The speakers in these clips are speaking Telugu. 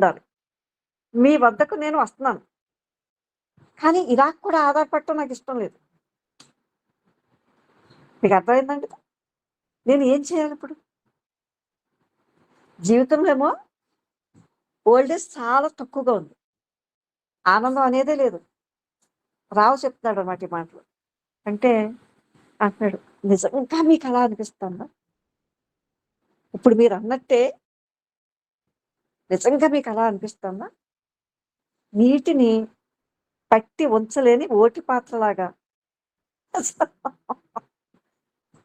ఉండాలి. మీ వద్దకు నేను వస్తున్నాను. కానీ ఇరాక్ కూడా ఆధారపడటం నాకు ఇష్టం లేదు. మీకు అర్థమైందండి? నేను ఏం చేయాలి ఇప్పుడు? జీవితంలో ఏమో ఓల్డేజ్ చాలా తక్కువగా ఉంది. ఆనందం అనేదే లేదు. రావు చెప్తున్నాడు అన్నమాట ఈ మాటలు. అంటే అంటున్నాడు నిజంగా మీకు అలా అనిపిస్తుందా? ఇప్పుడు మీరు అన్నట్టే నిజంగా మీకు అలా అనిపిస్తుందా? నీటిని పట్టి ఉంచలేని ఓటి పాత్రలాగా.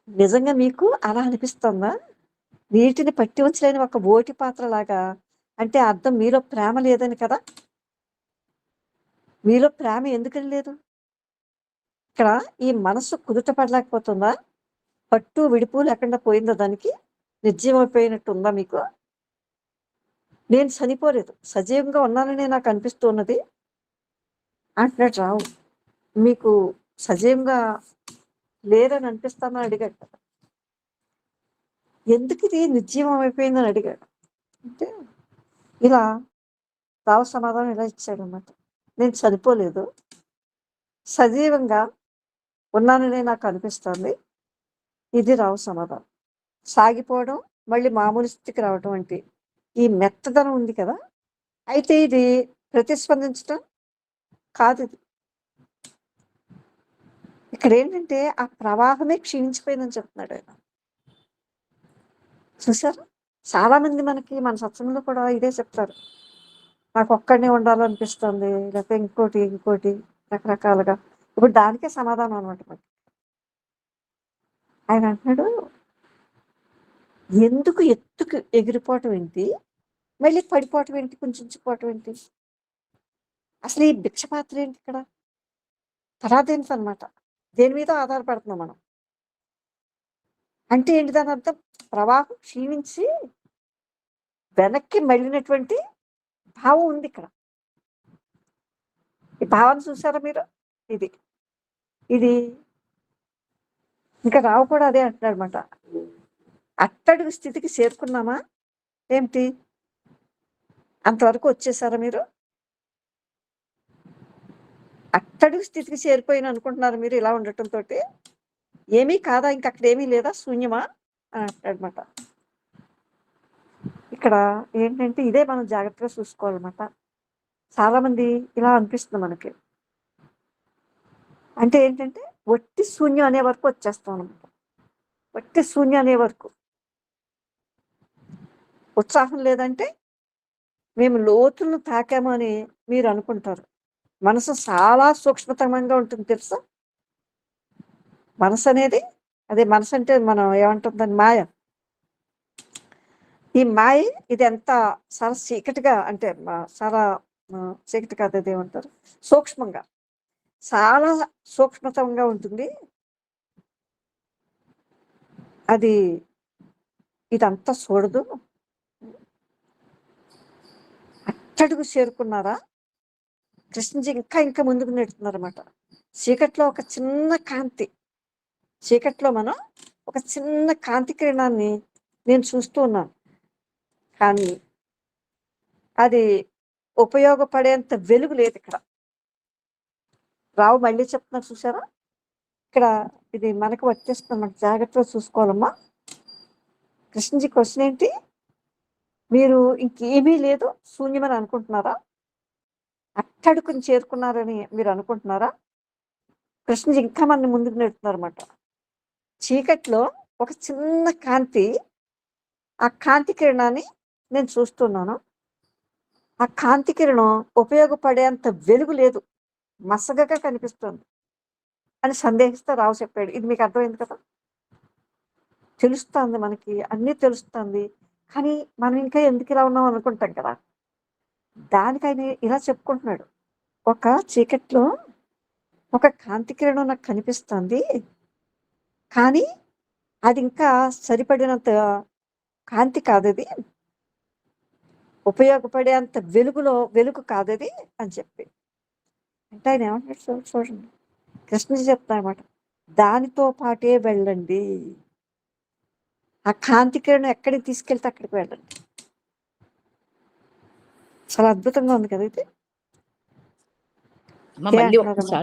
నిజంగా మీకు అలా అనిపిస్తుందా? నీటిని పట్టి ఉంచలేని ఒక ఓటి పాత్రలాగా. అంటే అర్థం మీలో ప్రేమ లేదని కదా? మీలో ప్రేమ ఎందుకని లేదు? ఇక్కడ ఈ మనసు కుదుట పడలేకపోతుందా? పట్టు విడుపు లేకుండా పోయిందా దానికి? నిర్జీవమైపోయినట్టు ఉందా మీకు? నేను చనిపోలేదు. సజీవంగా ఉన్నానని నాకు అనిపిస్తూ ఉన్నది అంటున్నాడు రావు. మీకు సజీవంగా లేరని అనిపిస్తానని అడిగాడు కదా. ఎందుకు ఇది నిర్జీవం అయిపోయిందని అడిగాడు. అంటే ఇలా రావు సమాధానం ఇలా ఇచ్చాడనమాట నేను చనిపోలేదు. సజీవంగా ఉన్నానని నాకు అనిపిస్తుంది. ఇది రావు సమాధానం. సాగిపోవడం మళ్ళీ మామూలు స్థితికి రావడం అంటే ఈ మెత్తదనం ఉంది కదా? అయితే ఇది ప్రతిస్పందించడం కాదు ఇది. ఇక్కడ ఏంటంటే ఆ ప్రవాహమే క్షీణించిపోయిందని చెప్తున్నాడు ఆయన. చూసారా చాలా మంది మనకి మన సత్సంగంలో కూడా ఇదే చెప్తారు. నాకు ఒక్కడనే ఉండాలనిపిస్తుంది లేకపోతే ఇంకోటి ఇంకోటి రకరకాలుగా. ఇప్పుడు దానికే సమాధానం అనమాట మనకి. ఆయన అంటున్నాడు ఎందుకు ఎత్తుకు ఎగిరిపోవటం ఏంటి? మళ్ళీ పడిపోవటం ఏంటి? కుంచుకుపోవటం ఏంటి? అసలు ఈ భిక్ష పాత్ర ఏంటి ఇక్కడ? పరాధీనత అనమాట దేని మీద ఆధారపడుతున్నాం మనం? అంటే ఏంటి దాని అర్థం? ప్రవాహం క్షీణించి వెనక్కి మళ్ళినటువంటి భావం ఉంది ఇక్కడ. ఈ భావాన్ని చూసారా మీరు? ఇది. ఇది. ఇంకా రావు కూడా అదే అంటున్నాడు అనమాట అట్టడుగు స్థితికి చేరుకున్నామా? ఏమిటి? అంతవరకు వచ్చేసారా మీరు? అట్టడుగు స్థితికి చేరిపోయిన అనుకుంటున్నారు మీరు ఇలా ఉండటంతో ఏమీ కాదా? ఇంక అక్కడ ఏమీ లేదా? శూన్యమా? అని అంటాడనమాట ఇక్కడ ఏంటంటే ఇదే మనం జాగ్రత్తగా చూసుకోవాలన్నమాట. చాలామంది ఇలా అనిపిస్తుంది మనకి. అంటే ఏంటంటే వట్టి శూన్యం అనే వరకు వచ్చేస్తాం అనమాట వట్టి శూన్యం అనే వరకు. ఉత్సాహం లేదంటే మేము లోతులను తాకాము అని మీరు అనుకుంటారు. మనసు చాలా సూక్ష్మతమంగా ఉంటుంది తెలుసా? మనసు అనేది అదే మనసు అంటే మనం ఏమంటుందని మాయ. ఈ మాయ ఇది ఎంత చాలా చీకటిగా అంటే మా- చాలా చీకటి కాదు అది ఏమంటారు? సూక్ష్మంగా. చాలా సూక్ష్మతంగా ఉంటుంది. అది ఇదంతా చూడదు. అట్టడుగు చేరుకున్నారా? కృష్ణజీ ఇంకా ఇంకా ముందుకు నెడుతున్నారన్నమాట చీకట్లో ఒక చిన్న కాంతి. చీకట్లో మనం ఒక చిన్న కాంతి కిరణాన్ని నేను చూస్తూ ఉన్నాను. కానీ అది ఉపయోగపడేంత వెలుగు లేదు ఇక్కడ. రావు మళ్ళీ చెప్తున్నారు చూసారా ఇక్కడ ఇది మనకు వచ్చేస్తుంది అన్నమాట జాగ్రత్తగా చూసుకోవాలమ్మా. కృష్ణజీ క్వశ్చన్ ఏంటి? మీరు ఇంకేమీ లేదు శూన్యమని అనుకుంటున్నారా? అట్టడుకుని చేరుకున్నారని మీరు అనుకుంటున్నారా? కృష్ణజీ ఇంకా మన ముందుకు నెడుతున్నారు అనమాట చీకట్లో ఒక చిన్న కాంతి ఆ కాంతి కిరణాన్ని నేను చూస్తున్నాను. ఆ కాంతి కిరణం ఉపయోగపడేంత వెలుగు లేదు. మసగగా కనిపిస్తుంది. అని సందేహిస్తే రావు చెప్పాడు. ఇది మీకు అర్థమైంది కదా? తెలుస్తుంది మనకి. అన్నీ తెలుస్తుంది. కానీ మనం ఇంకా ఎందుకు ఇలా ఉన్నాం అనుకుంటాం కదా? దానికి ఆయన ఇలా చెప్పుకుంటున్నాడు. ఒక చీకట్లో ఒక కాంతి కిరణం నాకు కనిపిస్తుంది. కానీ అది ఇంకా సరిపడినంత కాంతి కాదది ఉపయోగపడేంత వెలుగులో వెలుగు కాదది అని చెప్పి. అంటే ఆయన ఏమంటాడు చూడండి. చూడండి కృష్ణజీ చెప్తానమాట దానితో పాటే వెళ్ళండి. ఆ కాంతి కిరణం ఎక్కడికి తీసుకెళ్తే అక్కడికి వెళ్ళండి. చాలా అద్భుతంగా ఉంది కదా ఇది.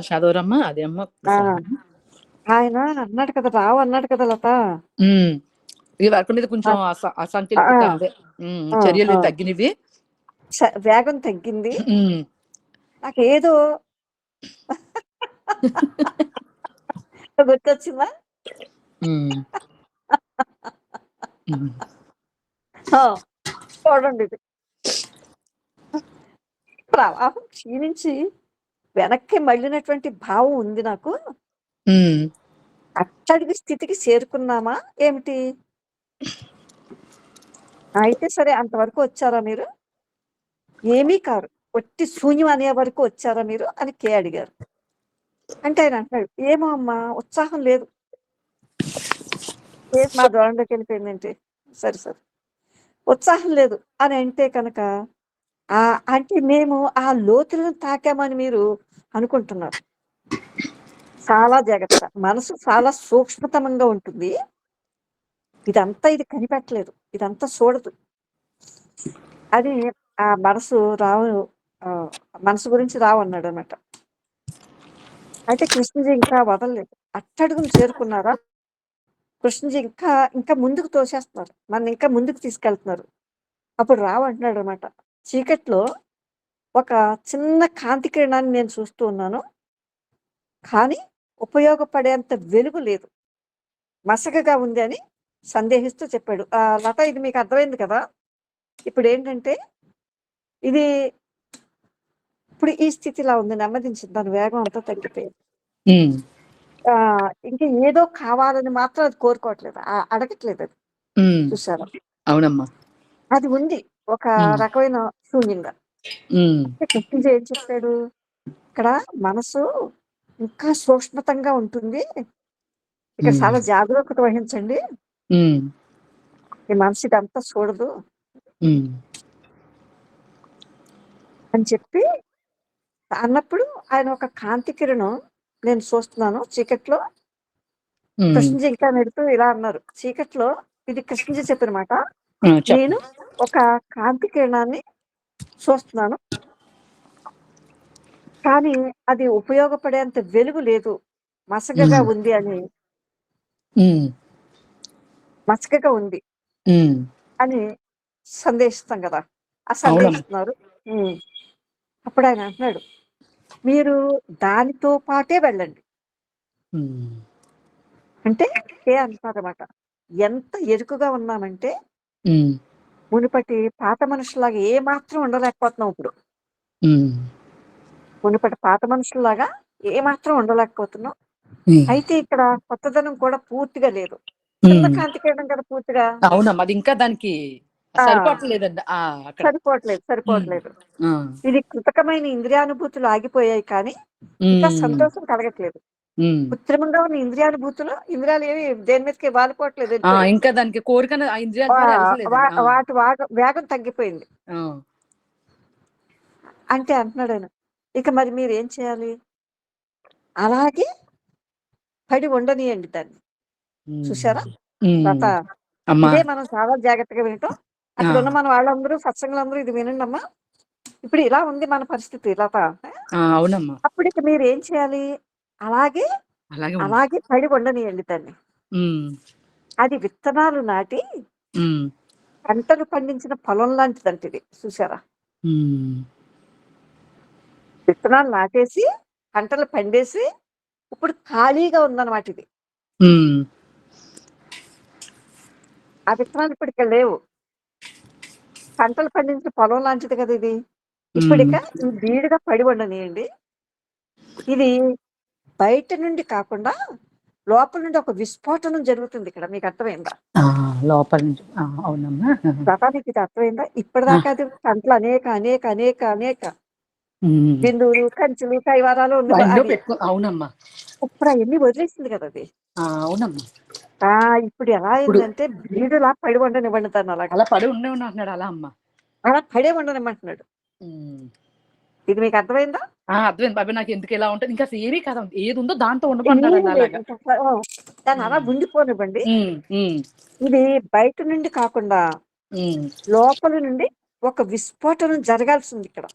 చదవరమ్మా అదే అమ్మ. ఆయన అన్నాడు కదా రావు అన్నాడు కదా లత. ఈ వర్క్ మీద కొంచెం అసంకల్పిత చర్యలు. తగ్గినవి. వేగం తగ్గింది. నాకు ఏదో గుర్తొచ్చిందా? చూడండి ఇది. ప్రవాహం క్షీణించి వెనక్కి మళ్ళినటువంటి భావం ఉంది నాకు. ఉమ్, అట్టడికి స్థితికి చేరుకున్నామా? ఏమిటి? అయితే సరే అంతవరకు వచ్చారా మీరు? ఏమీ కారు ఒట్టి శూన్యం అనే వరకు వచ్చారా మీరు? అని కే అడిగారు. అంటే ఆయన అంటాడు ఏమో అమ్మా ఉత్సాహం లేదు. మా దూరంలోకి వెళ్ళిపోయిందంటే? సరే సరే. ఉత్సాహం లేదు. అని అంటే కనుక ఆ అంటే మేము ఆ లోతులను తాకామని మీరు అనుకుంటున్నారు. చాలా జాగ్రత్త. మనసు చాలా సూక్ష్మతమంగా ఉంటుంది. ఇదంతా ఇది కనిపెట్టలేదు. ఇదంతా చూడదు. అది ఆ మనసు రావు మనసు గురించి రావు అన్నాడు అనమాట అయితే కృష్ణజీ ఇంకా వదలలేదు. అట్టడుగును చేరుకున్నారా? కృష్ణజీ ఇంకా ఇంకా ముందుకు తోసేస్తున్నారు. మన ఇంకా ముందుకు తీసుకెళ్తున్నారు. అప్పుడు రావు అంటున్నాడు అనమాట చీకట్లో ఒక చిన్న కాంతి కిరణాన్ని నేను చూస్తూ ఉన్నాను. కానీ ఉపయోగపడేంత వెలుగు లేదు. మసకగా ఉంది అని సందేహిస్తూ చెప్పాడు. ఆ, లత ఇది మీకు అర్థమైంది కదా? ఇప్పుడు ఏంటంటే ఇది ఇప్పుడు ఈ స్థితిలా ఉంది. నెమ్మదించింది దాని వేగం అంతా తగ్గిపోయింది. ఇంకా ఏదో కావాలని మాత్రం అది కోరుకోవట్లేదు. అడగట్లేదు అది. చూసారా అవునమ్మా. అది ఉంది. ఒక. రకమైన శూన్యంగా. కృష్ణజీ ఏం చెప్పాడు? ఇక్కడ మనసు ఇంకా సూక్ష్మతంగా ఉంటుంది. ఇక్కడ. చాలా జాగ్రత్త వహించండి. ఈ మనసు ఇదంతా చూడదు. అని చెప్పి అన్నప్పుడు ఆయన ఒక కాంతి కిరణం నేను చూస్తున్నాను. చీకట్లో. కృష్ణజీ ఇంకా నెడుతూ ఇలా అన్నారు. చీకట్లో ఇది కృష్ణజీ చెప్పిన మాట. నేను ఒక కాంతి కిరణాన్ని చూస్తున్నాను. కానీ అది ఉపయోగపడేంత వెలుగు లేదు. మసకగా. ఉంది అని. మసకగా ఉంది. అని సందేశిస్తాం కదా. ఆ సందేశిస్తున్నారు. అప్పుడు ఆయన అంటున్నాడు మీరు దానితో పాటే వెళ్ళండి. అంటే ఏ అంటారన్నమాట ఎంత ఎరుకుగా ఉన్నామంటే మునుపటి పాత మనుషులాగా ఏ మాత్రం ఉండలేకపోతున్నాం ఇప్పుడు మునుపటి పాత మనుషుల్లాగా ఏ మాత్రం ఉండలేకపోతున్నాం. అయితే ఇక్కడ కొత్తదనం కూడా పూర్తిగా లేదు. కాంతి కిరణం కదా పూర్తిగా అవునమ్మా అది ఇంకా దానికి. సరిపోవట్లేదండి. సరిపోవట్లేదు సరిపోవట్లేదు. ఇది కృతకమైన ఇంద్రియానుభూతులు ఆగిపోయాయి కానీ ఇంకా సంతోషం కలగట్లేదు. కృత్రిమంగా ఉన్న ఇంద్రియానుభూతులు ఇంద్రియాలు ఏమి దేని మీదకి వాలిపోవట్లేదు. ఇంకా దానికి కోరిక వాటి వాగ- తగ్గిపోయింది. అంటే అంటున్నాడు ఆయన ఇక మరి మీరు ఏం చేయాలి? అలాగే పడి ఉండనియండి దాన్ని. అమ్మా. ఇదే మనం చాలా జాగ్రత్తగా వినటం. అక్కడ. ఉన్న మన వాళ్ళందరూ సత్సంగులందరూ ఇది వినండి అమ్మా ఇప్పుడు ఇలా ఉంది మన పరిస్థితి లత ఆ, అవునమ్మా. అప్పుడు ఇక మీరు ఏం చేయాలి? అలాగే అలాగే పడి ఉండనియండి దాన్ని అది విత్తనాలు నాటి పంటలు పండించిన పొలం లాంటిదంట ఇది. చూసారా విత్తనాలు నాటేసి పంటలు పండేసి ఇప్పుడు ఖాళీగా ఉందన్నమాట ఇది. ఆ విత్తనాలు ఇప్పుడు ఇక్కడ లేవు. పంటలు పండించిన పొలం లాంటిది కదా ఇది. ఇప్పుడిక ఈ బీడుగా పడి ఉండనియండి ఇది బయట నుండి కాకుండా లోపల నుండి ఒక విస్ఫోటనం జరుగుతుంది ఇక్కడ. మీకు అర్థమైందా? లోపల నుంచి. అవునమ్మా. ఇది అర్థమైందా? ఇప్పటిదాకా అది పంటలు అనేక అనేక అనేక అనేక. బిందువులు కంచులు కైవారాలు అవునమ్మా. ఇప్పుడు అవన్నీ వదిలేసింది కదా అది. అవునమ్మా. ఆ ఇప్పుడు ఎలా అయిందంటే బీడులా పడి ఉండనివ్వండి దాన్ని అలాగా. అలా పడి ఉండే అంటున్నాడు అలా అమ్మా. అలా పడే ఉండనివ్వమంటున్నాడు. ఇది మీకు అర్థమైందా? ఆ, అర్థమైంది. బాబాయ్ నాకు ఎందుకు ఎలా ఉంటుంది? ఇంకా ఏమీ కదా. ఏది ఉందో దాంతో ఉండమంటారు దాన్ని అలా ఉండిపోనివ్వండి. ఇది బయట నుండి కాకుండా లోపల నుండి ఒక విస్ఫోటనం జరగాల్సింది ఇక్కడ.